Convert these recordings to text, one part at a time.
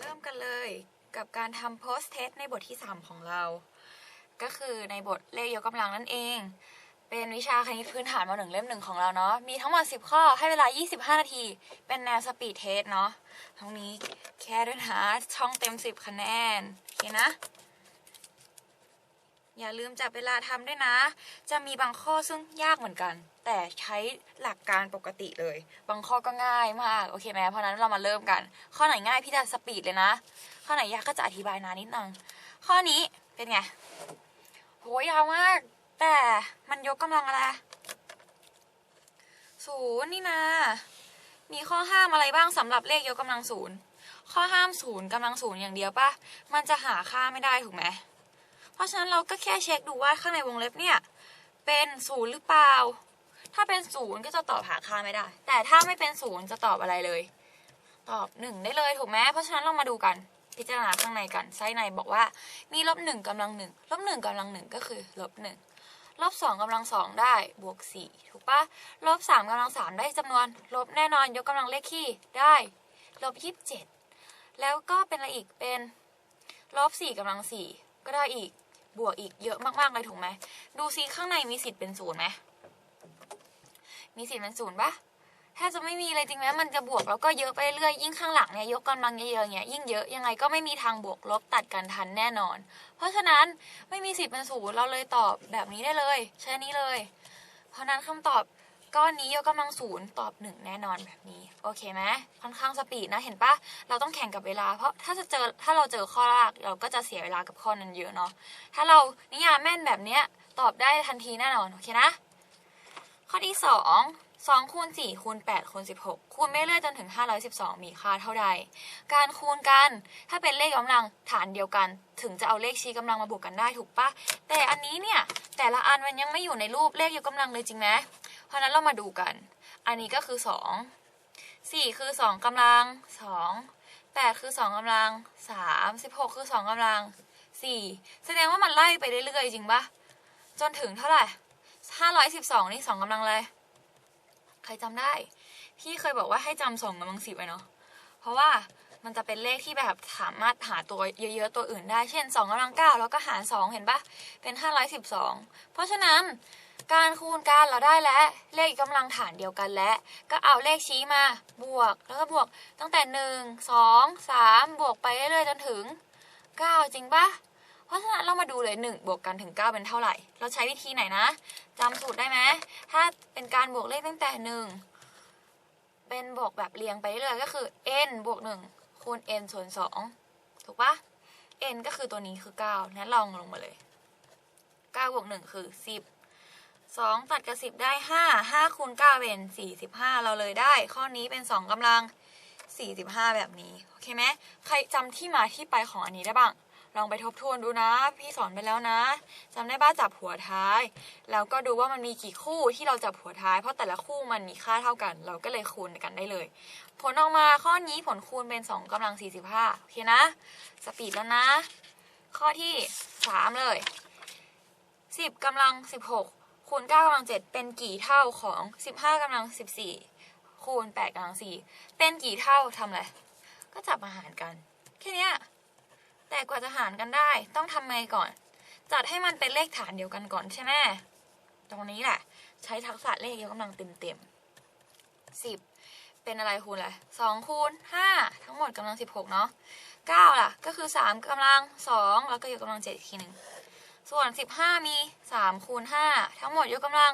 เริ่มกันเลยกับการทำ post test ในบทที่ 3 ของเรา ก็คือในบทเลขยกกำลังนั่นเอง เป็นวิชาคณิตพื้นฐานมาหนึ่งเล่มหนึ่งของเราเนาะ มีทั้งหมด 10 ข้อให้เวลา 25 นาที เป็นแนว speed test เนาะทั้งนี้แค่ด้วยนะช่องเต็ม 10 คะแนน โอเคนะ อย่าลืมจับเวลาทำด้วยนะ จะมีบางข้อซึ่งยากเหมือนกัน แต่ใช้หลักการปกติเลย บางข้อก็ง่ายมากโอเคไหมเพราะนั้นเรามาเริ่มกัน ข้อไหนง่ายพี่จะสปีดเลยนะ ข้อไหนยากก็จะอธิบายนานนิดนึงข้อนี้เป็นไงโหยาวมาก แต่มันยกกำลังอะไรศูนย์นี่นะมีข้อห้ามอะไรบ้างสำหรับเลขยกกำลังศูนย์ข้อห้ามศูนย์กำลังศูนย์อย่างเดียวปะมันจะหาค่าไม่ได้ถูกไหมเพราะฉะนั้นเราก็แค่เช็คดูว่าข้างในวงเล็บเนี่ย เป็นศูนย์หรือเปล่า ถ้าเป็นศูนย์ก็จะตอบหาค่าไม่ได้ แต่ถ้าไม่เป็นศูนย์จะตอบอะไรเลย ตอบหนึ่งได้เลยถูกไหมเพราะฉะนั้นเรามาดูกันพิจารณาข้างในกันไส้ในบอกว่ามีลบหนึ่งกำลังหนึ่งลบหนึ่งกำลังหนึ่งก็คือลบหนึ่งลบสองกำลังสองได้บวกสี่ถูกปะลบสามกำลังสามได้จำนวน ลบแน่นอนยกกำลังเลขคี่ได้ลบยี่สิบเจ็ดแล้วก็เป็นอะไรอีกเป็นลบสี่กำลังสี่ก็ได้อีกบวกอีกเยอะมากๆเลยถูกไหมดูซิข้างในมีสิทธิ์เป็นศูนย์ไหม มีสิทธิ์เป็นศูนย์ปะแทบจะไม่มีเลยจริงไหมมันจะบวกแล้วก็เยอะไปเรื่อยยิ่งข้างหลังเนี่ยยกกำลังเยอะๆเนี่ยยิ่งเยอะยังไงก็ไม่มีทางบวกลบตัดกันทันแน่นอน เพราะฉะนั้นไม่มีสิทธิ์เป็นศูนย์เราเลยตอบแบบนี้ได้เลย ใช่นี้เลย เพราะนั้นคำตอบก้อนนี้ยกกำลังศูนย์ตอบหนึ่งแน่นอนแบบนี้โอเคไหมค่อนข้างสปีดนะเห็นปะเราต้องแข่งกับเวลาเพราะถ้าจะเจอถ้าเราเจอข้อแรกเราก็จะเสียเวลากับข้อนั้นเยอะเนาะถ้าเรานิยามแม่นแบบเนี้ยตอบได้ทันทีแน่นอนโอเคนะ ข้อที่สองสองคูณสี่คูณแปดคูณสิบหกคูณไม่เรื่อยจนถึงห้าร้อยสิบสองมีค่าเท่าใด การคูณกัน ถ้าเป็นเลขกำลังฐานเดียวกัน ถึงจะเอาเลขชี้กำลังมาบวกกันได้ถูกปะแต่อันนี้เนี่ย แต่ละอันมันยังไม่อยู่ในรูปเลขยกกำลังเลยจริงไหมเพราะฉะนั้นเรามาดูกัน อันนี้ก็คือสองสี่คือสองกำลังสองแปดคือสองกำลังสามสิบหกคือสองกำลังสี่แสดงว่ามันไล่ไปเรื่อยๆจริงปะจนถึงเท่าไหร่ ห้าร้อยสิบสองนี่สองกำลังเลยใครจำได้ พี่เคยบอกว่าให้จำสองกำลังสิบไว้เนาะเพราะว่ามันจะเป็นเลขที่แบบสามารถหาตัวเยอะๆตัวอื่นได้ เช่นสองกำลังเก้าแล้วก็หารสองเห็นปะเป็นห้าร้อยสิบสองเพราะฉะนั้นการคูณกันเราได้แล้วเลขกำลังฐานเดียวกันแล้วก็เอาเลขชี้มาบวกแล้วก็บวกตั้งแต่หนึ่งสองสามบวกไปเรื่อยๆจนถึงเก้าจริงปะเพราะฉะนั้นเรามาดูเลย 1 บวกกันถึง 9 เป็นเท่าไหร่ เราใช้วิธีไหนนะ จำสูตรได้ไหมถ้าเป็นการบวกเลขตั้งแต่1เป็นบวกแบบเรียงไปเรื่อยก็คือ n บวก1คูณ n ส่วน2ถูกปะ n ก็คือตัวนี้คือ9งั้นลองลงมาเลย9บวก1คือ 10 2 ตัดกับ 10 ได้ 5 5คูณ9เป็น 45 เราเลยได้ ข้อนี้เป็น 2กำลัง 45 แบบนี้ โอเคไหมใครจำที่มาที่ไปของอันนี้ได้บ้าง ลองไปทบทวนดูนะ พี่สอนไปแล้วนะจำได้บ้าจับหัวท้าย แล้วก็ดูว่ามันมีกี่คู่ที่เราจับหัวท้าย เพราะแต่ละคู่มันมีค่าเท่ากัน เราก็เลยคูณกันได้เลย ผลออกมาข้อนี้ผลคูณเป็น 2กำลัง 45 โอเคนะ สปีดแล้วนะ ข้อที่ 3 เลย 10กำลัง 16 คูณ 9กำลัง 7 เป็นกี่เท่าของ 15กำลัง 14 คูณ 8กำลัง 4 เป็นกี่เท่าทำอะไรก็จับมาหารกัน แค่เนี้ย แต่กว่าจะหารกันได้ต้องทำไงก่อน จัดให้มันเป็นเลขฐานเดียวกันก่อนใช่ไหมตรงนี้แหละ ใช้ทักษะเลขยกกำลังเต็มเต็มสิบเป็นอะไรคูณอะไรสองคูณห้าทั้งหมดกำลังสิบหกเนาะเก้าล่ะ ก็คือสามกำลังสองแล้วก็ยกกำลังเจ็ดอีกทีหนึ่งส่วนสิบห้ามีสามคูณห้าทั้งหมดยกกำลัง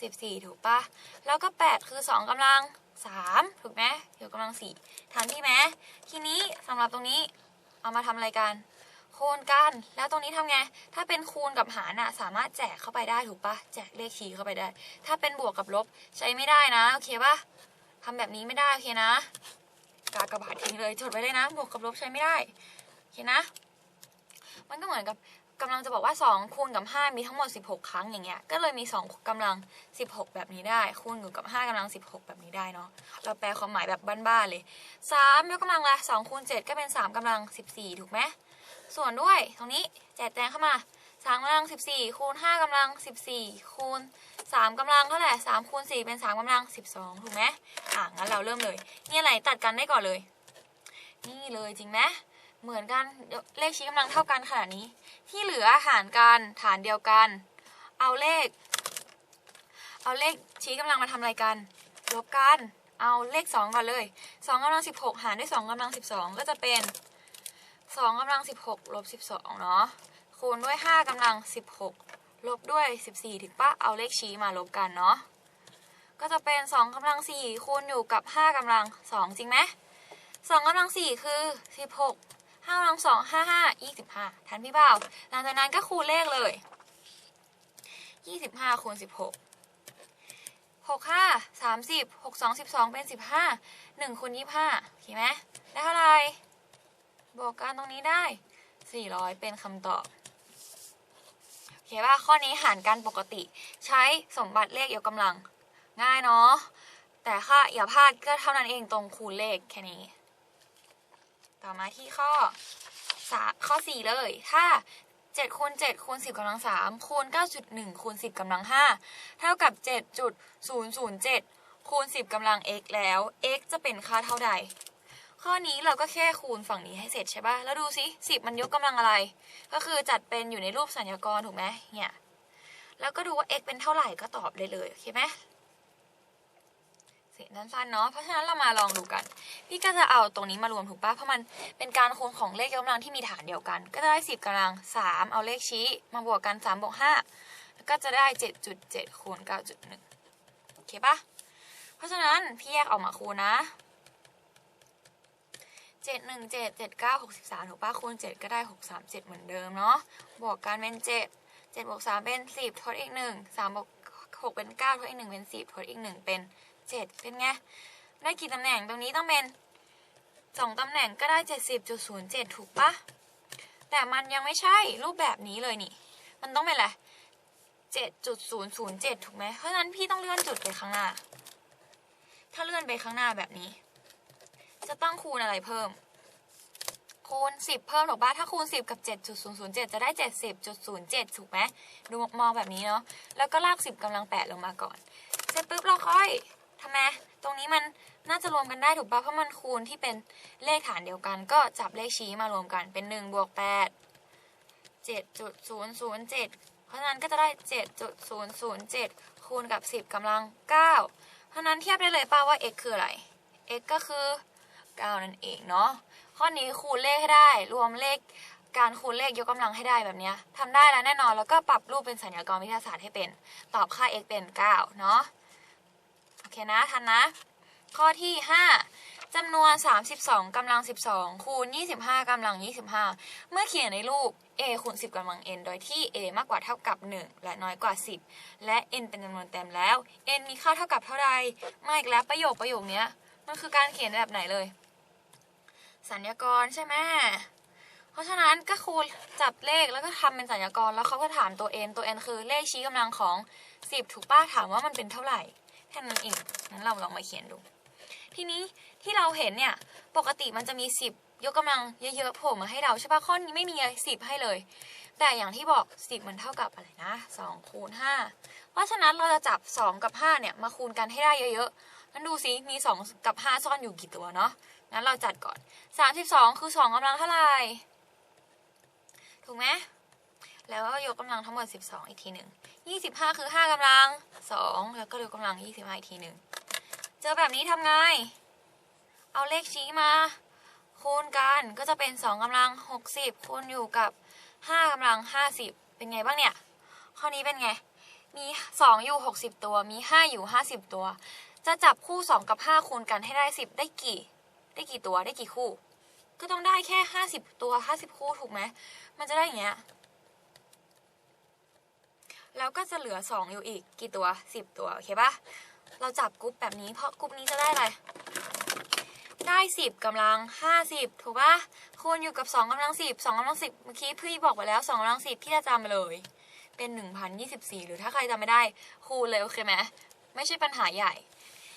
สิบสี่ถูกปะแล้วก็แปดคือสองกำลังสามถูกไหมยกกำลังสี่ทันที่ไหมทีนี้สำหรับตรงนี้ เอามาทำอะไรกัน คูณกัน แล้วตรงนี้ทำไง ถ้าเป็นคูณกับหารน่ะสามารถแจกเข้าไปได้ถูกปะแจกเลขคีย์เข้าไปได้ ถ้าเป็นบวกกับลบใช้ไม่ได้นะ โอเคปะทำแบบนี้ไม่ได้โอเคนะ กากระบาดทิ้งเลยจดไว้เลยนะ บวกกับลบใช้ไม่ได้ โอเคนะ มันก็เหมือนกับ กำลังจะบอกว่า2คูณกับ5มีทั้งหมด 16 ครั้งอย่างเงี้ยก็เลยมี 2กำลัง 16 แบบนี้ได้ คูณอยู่กับ 5กำลัง 16 แบบนี้ได้เนาะเราแปลความหมายแบบบ้านๆเลย3ยกกำลังละ2คูณ7ก็เป็น 3กำลัง 14 ถูกไหมส่วนด้วยตรงนี้แจกแจงเข้ามา 3กำลัง 14 คูณ 5กำลัง 14 คูณ 3กำลังเท่าไหร่3คูณ4เป็น 3กำลัง 12 ถูกไหมอะงั้นเราเริ่มเลยนี่อะไรตัดกันได้ก่อนเลย นี่เลยจริงไหม เหมือนกันเลขชี้กำลังเท่ากันขนาดนี้ ที่เหลือหารกันฐานเดียวกัน เอาเลข เอาเลขชี้กำลังมาทำอะไรกันลบกัน เอาเลขสองก่อนเลยสองกำลังสิบหกหารด้วยสองกำลังสิบสองก็จะเป็นสองกำลังสิบหกลบสิบสองเนาะคูณด้วยห้ากำลังสิบหกลบด้วยสิบสี่ถึงปะเอาเลขชี้มาลบกันเนาะก็จะเป็นสองกำลังสี่คูณอยู่กับห้ากำลังสองจริงไหมสองกำลังสี่คือสิบ ห้าลังสองห้าห้ายี่สิบห้าทันพี่เปล่าหลังจากนั้นก็คูณเลขเลยยี่สิบห้าคูณสิบหกหกห้าสามสิบหกสองสิบสองเป็นสิบห้าหนึ่งคูณยี่ห้าโอเคไหมได้เท่าไหร่บวกกันตรงนี้ได้สี่ร้อยเป็นคำตอบโอเคป่ะข้อนี้หารกันปกติ ใช้สมบัติเลขยกกำลัง ง่ายเนาะแต่ค่าอย่าพลาดก็เท่านั้นเองตรงคูณเลขแค่นี้ ต่อมาที่ข้อสาข้อ4เลย ถ้า7คูณ7คูณ10กำลัง3คูณ9.1คูณ10กำลัง5เท่ากับ7.007คูณ10กำลัง x แล้ว x จะเป็นค่าเท่าใด ข้อนี้เราก็แค่คูณฝั่งนี้ให้เสร็จใช่ป่ะ แล้วดูสิ10มันยกกำลังอะไร ก็คือจัดเป็นอยู่ในรูปสัญญากรถูกไหมเนี่ย แล้วก็ดูว่า x เป็นเท่าไหร่ก็ตอบได้เลยโอเคไหม เสียงสั้นๆเนาะ เพราะฉะนั้นเรามาลองดูกัน พี่ก็จะเอาตรงนี้มารวมถูกปะเพราะมันเป็นการคูณของเลขยกกำลังที่มีฐานเดียวกัน ก็จะได้ 10กำลัง 3 เอาเลขชี้ มาบวกกัน3บวก5แล้วก็จะได้ 7.7คูณ9.1 โอเคปะเพราะฉะนั้นพี่แยกออกมาคูณนะเจ็ดหนึ่งเจ็ดเจ็ดเก้าหกสิบสามถูกปะคูณเจ็ดก็ได้หกสามเจ็ดเหมือนเดิมเนาะ บวกกันเป็นเจ็ดเจ็ดบวกสามเป็นสิบทดอีกหนึ่งสามบวกหกเป็นเก้าทดอีกหนึ่งเป็นสิบทดอีกหนึ่งเป็น เจ็ดเป็นไง ได้กี่ตำแหน่งตรงนี้ต้องเป็นสองตำแหน่งก็ได้เจ็ดสิบจุดศูนย์เจ็ดถูกปะแต่มันยังไม่ใช่รูปแบบนี้เลยนี่ มันต้องเป็นอะไรเจ็ดจุดศูนย์ศูนย์เจ็ดถูกไหมเพราะฉะนั้นพี่ต้องเลื่อนจุดไปข้างหน้า ถ้าเลื่อนไปข้างหน้าแบบนี้ จะต้องคูณอะไรเพิ่ม คูณ10เพิ่มถูกปะถ้าคูณ10กับ7.007จะได้70.07ถูกไหมดูมองแบบนี้เนาะ แล้วก็ลาก10กำลัง8ลงมาก่อน เสร็จปุ๊บเราค่อย ทำไมตรงนี้มันน่าจะรวมกันได้ถูกปะเพราะมันคูณที่เป็นเลขฐานเดียวกัน ก็จับเลขชี้มารวมกันเป็น1บวก8 7.007 เพราะฉะนั้นก็จะได้ 7.007 คูณกับ 10กำลัง 9 เพราะนั้นเทียบได้เลยป่าว่า x คืออะไร x ก็คือ 9 นั่นเองเนาะข้อนี้คูณเลขให้ได้ รวมเลขการคูณเลขยกกำลังให้ได้แบบนี้ทำได้แล้วแน่นอนแล้วก็ปรับรูปเป็นสัญญากรวิทยาศาสตร์ให้เป็น ตอบค่า x เป็น 9 เนาะ เคนะทันนะ ข้อที่ 5จำนวน 32กำลัง 12 คูณ 25กำลัง 25 เมื่อเขียนในรูป a คูณ 10กำลัง n โดยที่ a มากกว่าเท่ากับ 1 และน้อยกว่า 10 และ n เป็นจำนวนเต็มแล้ว n มีค่าเท่ากับเท่าใดมาอีกแล้วประโยคประโยคนี้มันคือการเขียนแบบไหนเลย สัญญากรใช่ไหมเพราะฉะนั้นก็คูณจับเลขแล้วก็ทำเป็นสัญญากร แล้วเขาก็ถามตัว n ตัว n คือเลขชี้กำลังของ 10 ถูกป้าถามว่ามันเป็นเท่าไหร่ แค่นั้นเองงั้นเราลองมาเขียนดู ทีนี้ที่เราเห็นเนี่ยปกติมันจะมี 10 ยกกำลังเยอะๆโผล่มาให้เราใช่ปะข้อนี้ไม่มีสิบให้เลย แต่อย่างที่บอก 10 มันเท่ากับอะไรนะ2คูณ5เพราะฉะนั้นเราจะจับ 2 กับ5เนี่ยมาคูณกันให้ได้เยอะๆงั้นดูสิมี 2 กับ 5 ซ่อนอยู่กี่ตัวเนาะงั้นเราจัดก่อน 32 คือ 2กำลังเท่าไหร่ถูกไหม แล้วก็ยกกำลังทั้งหมด 12 อีกทีหนึ่ง25 คือ 5กำลัง 2 แล้วก็ยกกำลัง 25 อีกทีหนึ่งเจอแบบนี้ทำไง เอาเลขชี้มา คูณกันก็จะเป็น 2กำลัง 60 คูณอยู่กับ 5กำลัง 50 เป็นไงบ้างเนี่ย ข้อนี้เป็นไง มี 2 อยู่ 60 ตัว มี 5 อยู่ 50 ตัว จะจับคู่ 2 กับ 5 คูณกันให้ได้ 10 ได้กี่ ได้กี่ตัว ได้กี่คู่ ก็ต้องได้แค่ 50 ตัว 50 คู่ถูกไหม มันจะได้อย่างเงี้ย แล้วก็จะเหลือ 2 อยู่อีก กี่ตัว 10 ตัว โอเคปะเราจับกรุ๊ปแบบนี้ เพราะกรุ๊ปนี้จะได้อะไร ได้ 10กำลัง 50 ถูกปะคูณอยู่กับ 2กำลัง 10 2กำลัง 10 เมื่อกี้พี่บอกไปแล้ว 2กำลัง 10 พี่จะจำไปเลย เป็น 1,024 หรือถ้าใครจำไม่ได้ คูณเลยโอเคไหมไม่ใช่ปัญหาใหญ่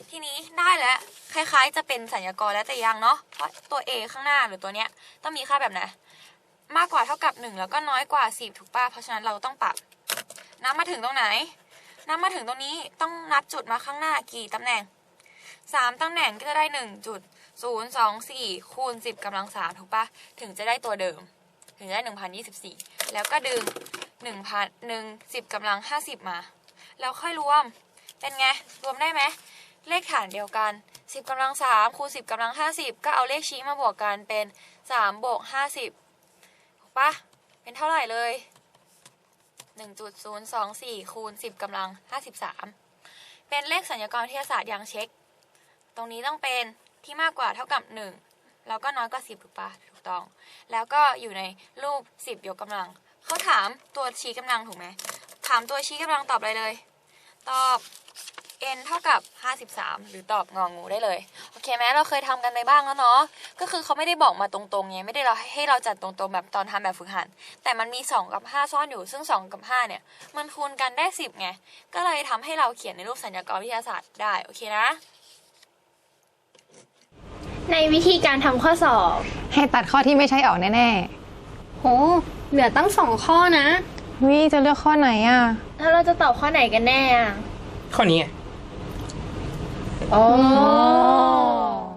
ทีนี้ได้แล้ว คล้ายๆ จะเป็นสัญญากรแล้วแต่ยังเนาะ เพราะตัว A ข้างหน้าหรือตัวเนี้ยต้องมีค่าแบบไหนมากกว่าเท่ากับ 1 แล้วก็น้อยกว่า 10 ถูกป่ะ เพราะฉะนั้นเราต้องปรับ มาถึงตรงไหน นับมาถึงตรงนี้ต้องนับจุดมาข้างหน้ากี่ตำแหน่ง 3ตำแหน่งก็จะได้ 1 จุดศูนย์สองสี่คูณสิบกำลังสามถูกปะถึงจะได้ตัวเดิม ถึงจะได้หนึ่งพันยี่สิบสี่แล้วก็ดึงหนึ่งพันหนึ่งสิบกำลังห้าสิบมา แล้วค่อยรวม เป็นไง รวมได้ไหม เลขฐานเดียวกันสิบกำลังสามคูณสิบกำลังห้าสิบก็เอาเลขชี้มาบวกกันเป็นสามบวกห้าสิบถูกปะเป็นเท่าไหร่เลย หนึ่งจุดศูนย์สองสี่คูณสิบกำลังห้าสิบสามเป็นเลขสัญญากรวิทยาศาสตร์อย่างเช็ค ตรงนี้ต้องเป็นที่มากกว่าเท่ากับหนึ่งแล้วก็น้อยกว่าสิบถูกปะถูกต้อง แล้วก็อยู่ในรูปสิบยกกำลัง เขาถามตัวชี้กำลังถูกไหม ถามตัวชี้กำลังตอบอะไรเลย ตอบ n เท่ากับ 53 หรือตอบงองูได้เลย โอเคไหมเราเคยทำกันไปบ้างแล้วเนาะ ก็คือเขาไม่ได้บอกมาตรงๆไงไม่ได้เราให้เราจัดตรงๆแบบตอนทำแบบฝึกหัด แต่มันมี 2 กับ 5 ซ่อนอยู่ ซึ่ง 2 กับ 5 เนี่ย มันคูณกันได้ 10 ไง ก็เลยทำให้เราเขียนในรูปสัญญากรวิทยาศาสตร์ได้ โอเคนะ ในวิธีการทำข้อสอบ ให้ตัดข้อที่ไม่ใช่ออกแน่โห เหลือตั้งสองข้อนะๆวิจะเลือกข้อไหนอะ แล้วเราจะตอบข้อไหนกันแน่อะข้อนี้ 哦。